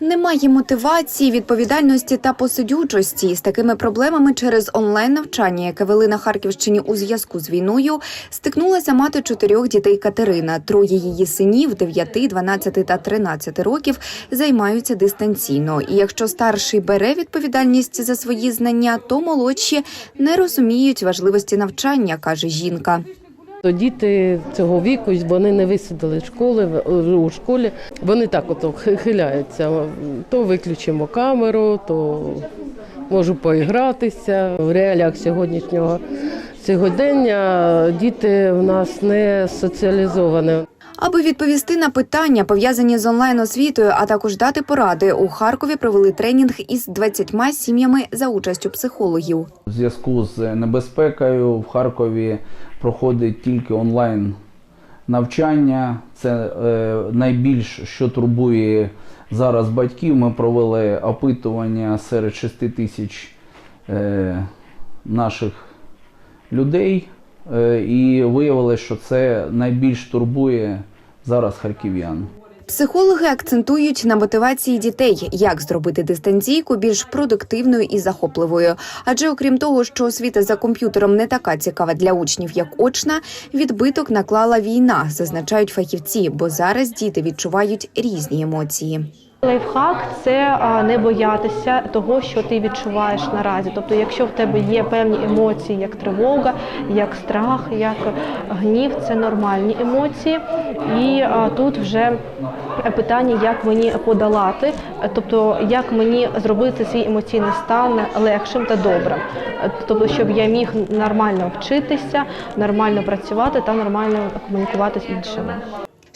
Немає мотивації, відповідальності та посидючості з такими проблемами через онлайн навчання, яке вели на Харківщині у зв'язку з війною, стикнулася мати чотирьох дітей Катерина. Троє її синів 9, 12 та 13 років займаються дистанційно. І якщо старший бере відповідальність за свої знання, то молодші не розуміють важливості навчання, каже жінка. То діти цього віку вони не висадили школи у школі. Вони так ото хиляються. То виключимо камеру, то можу поігратися. В реаліях сьогоднішнього сьогодення діти в нас не соціалізовані. Аби відповісти на питання, пов'язані з онлайн освітою, а також дати поради, у Харкові провели тренінг із 20 сім'ями за участю психологів. У зв'язку з небезпекою в Харкові проходить тільки онлайн навчання. Це е, найбільш що турбує зараз батьків. Ми провели опитування серед 6 тисяч е, наших людей і виявилося, що це найбільш турбує зараз харків'ян. Психологи акцентують на мотивації дітей, як зробити дистанційку більш продуктивною і захопливою. Адже окрім того, що освіта за комп'ютером не така цікава для учнів, як очна, відбиток наклала війна, зазначають фахівці, бо зараз діти відчувають різні емоції. Лайфхак це не боятися того, що ти відчуваєш наразі. Тобто, якщо в тебе є певні емоції, як тривога, як страх, як гнів, це нормальні емоції. І тут вже питання, як мені подолати, тобто як мені зробити свій емоційний стан легшим та добрим. Тобто, щоб я міг нормально вчитися, нормально працювати та нормально комунікувати з іншими.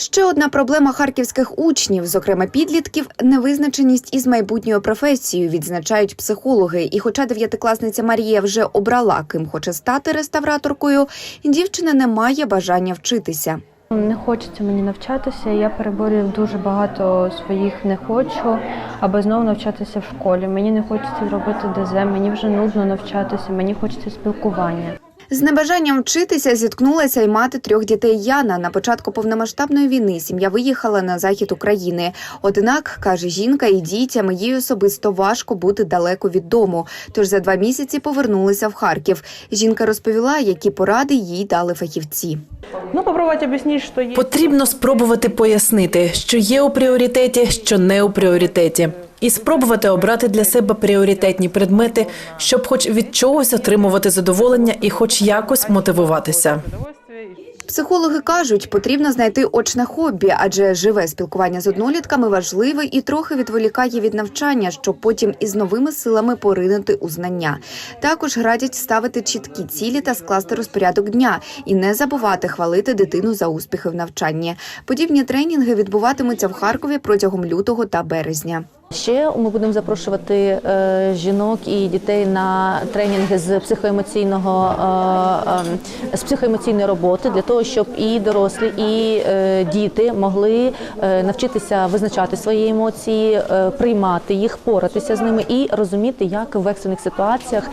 Ще одна проблема харківських учнів, зокрема підлітків, невизначеність із майбутньою професією, відзначають психологи. І хоча дев'ятикласниця Марія вже обрала, ким хоче стати реставраторкою, дівчина не має бажання вчитися. Не хочеться мені навчатися. Я переборюю дуже багато своїх не хочу, аби знову навчатися в школі. Мені не хочеться робити ДЗ, мені вже нудно навчатися, мені хочеться спілкування. З небажанням вчитися зіткнулася й мати трьох дітей Яна. На початку повномасштабної війни сім'я виїхала на захід України. Однак, каже жінка, і дітям їй особисто важко бути далеко від дому. Тож за два місяці повернулися в Харків. Жінка розповіла, які поради їй дали фахівці. Ну, попробовать объяснить, что есть. Потрібно спробувати пояснити, що є у пріоритеті, що не у пріоритеті, і спробувати обрати для себе пріоритетні предмети, щоб хоч від чогось отримувати задоволення і хоч якось мотивуватися. Психологи кажуть, потрібно знайти очне хобі, адже живе спілкування з однолітками важливе і трохи відволікає від навчання, щоб потім із новими силами поринути у знання. Також радять ставити чіткі цілі та скласти розпорядок дня і не забувати хвалити дитину за успіхи в навчанні. Подібні тренінги відбуватимуться в Харкові протягом лютого та березня. Ще ми будемо запрошувати е, жінок і дітей на тренінги з психоемоційного е, е, з психоемоційної роботи для того, щоб і дорослі, і діти могли навчитися визначати свої емоції, приймати їх, поратися з ними і розуміти, як в екстрених ситуаціях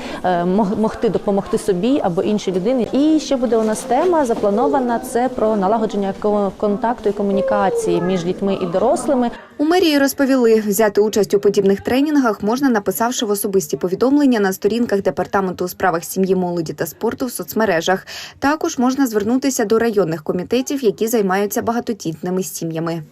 могти допомогти собі або іншій людині. І ще буде у нас тема запланована це про налагодження ко- контакту і комунікації між дітьми і дорослими. У мерії розповіли, взяти участь у подібних тренінгах можна, написавши в особисті повідомлення на сторінках департаменту у справах сім'ї, молоді та спорту в соцмережах. Також можна звернутися до районних комітетів, які займаються багатодітними сім'ями.